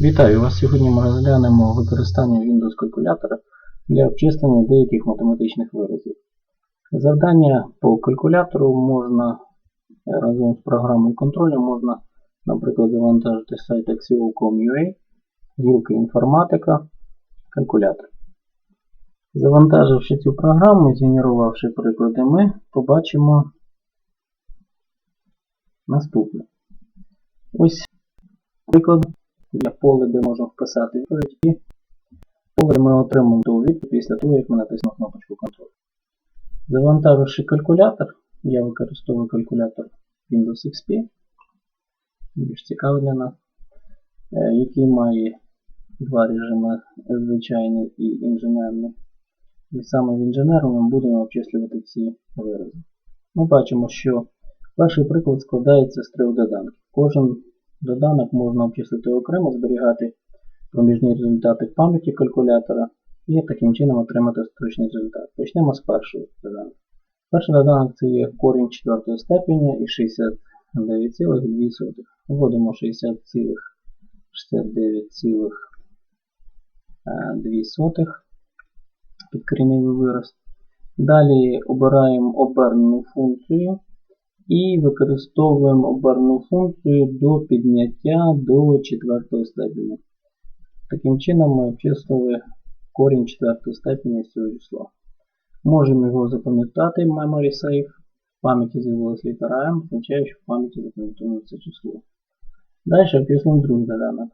Вітаю вас! Сьогодні ми розглянемо використання Windows калькулятора для обчислення деяких математичних виразів. Завдання по калькулятору можна разом з програмою контролю можна, наприклад, завантажити сайт axio.com.ua, гілки інформатика, калькулятор. Завантаживши цю програму і згенерувавши приклади, ми побачимо наступне. Ось приклад для поле, де можна вписати відповідь, і поле ми отримаємо ту відповідь після того, як ми натиснемо кнопочку контроль. Завантаживши калькулятор, я використовую калькулятор Windows XP, більш цікавий для нас, е, який має два режими звичайний і інженерний. І саме в інженерному ми будемо обчислювати ці вирази. Ми бачимо, що перший приклад складається з трьох доданків. Кожен доданок можна обчислити окремо, зберігати проміжні результати в пам'яті калькулятора і таким чином отримати точний результат. Почнемо з першого доданка. Перший доданок це є корінь четвертої степеня і 69,2. Вводимо 60,69,2 під корінний вираз. Далі обираємо обернену функцію і використовуємо оберну функцію до підняття до четвертого степеня. Таким чином ми обчислили корінь четвертої степені з цього числа. Можемо його запам'ятати Memory Save. В пам'яті з'явилася літера M, означає, що в пам'яті запам'ятовуємо це число. Далі обчислимо другий доданок.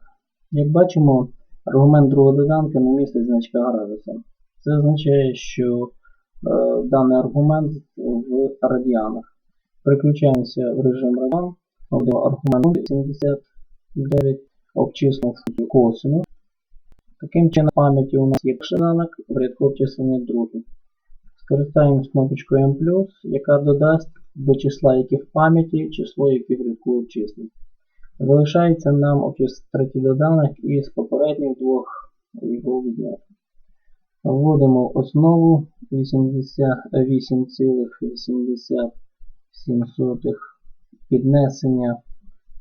Як бачимо, аргумент другого доданка не містить значка градуса. Це означає, що е, даний аргумент в радіанах. Переключаємося в режим радіан, вводимо аргумент 79, обчислимо функцію косину. Таким чином, в пам'яті у нас є доданок, в рядку обчислення другий. Скористаємось кнопочкою M+, яка додасть до числа, яке в пам'яті, число, яке в рядку обчислень. Залишається нам обчислити третій доданок і з попередніх двох його відняти. Вводимо основу 88,87 піднесення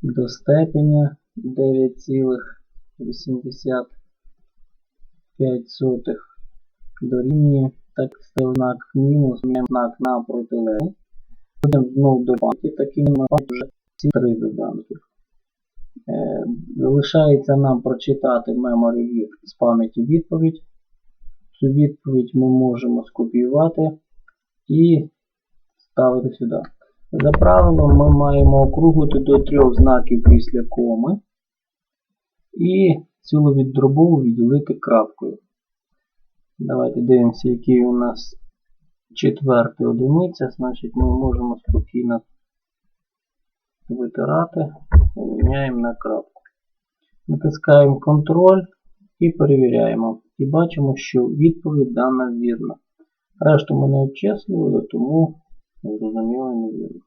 до степеня 9,85 дорівнює так знак мінус, знак на протилежний. Будемо знову до пам'яті, таким на вже ці три доданки. Е, залишається нам прочитати memory read з пам'яті відповідь. Цю відповідь ми можемо скопіювати і ставити сюди. За правилом ми маємо округлити до трьох знаків після коми і цілу віддробову відділити крапкою. Давайте дивимося, який у нас четвертий одиниця, значить ми можемо спокійно витирати і міняємо на крапку. Натискаємо контроль і перевіряємо. І бачимо, що відповідь дана вірна. Решту ми не обчислювали, тому зрозуміло невірно.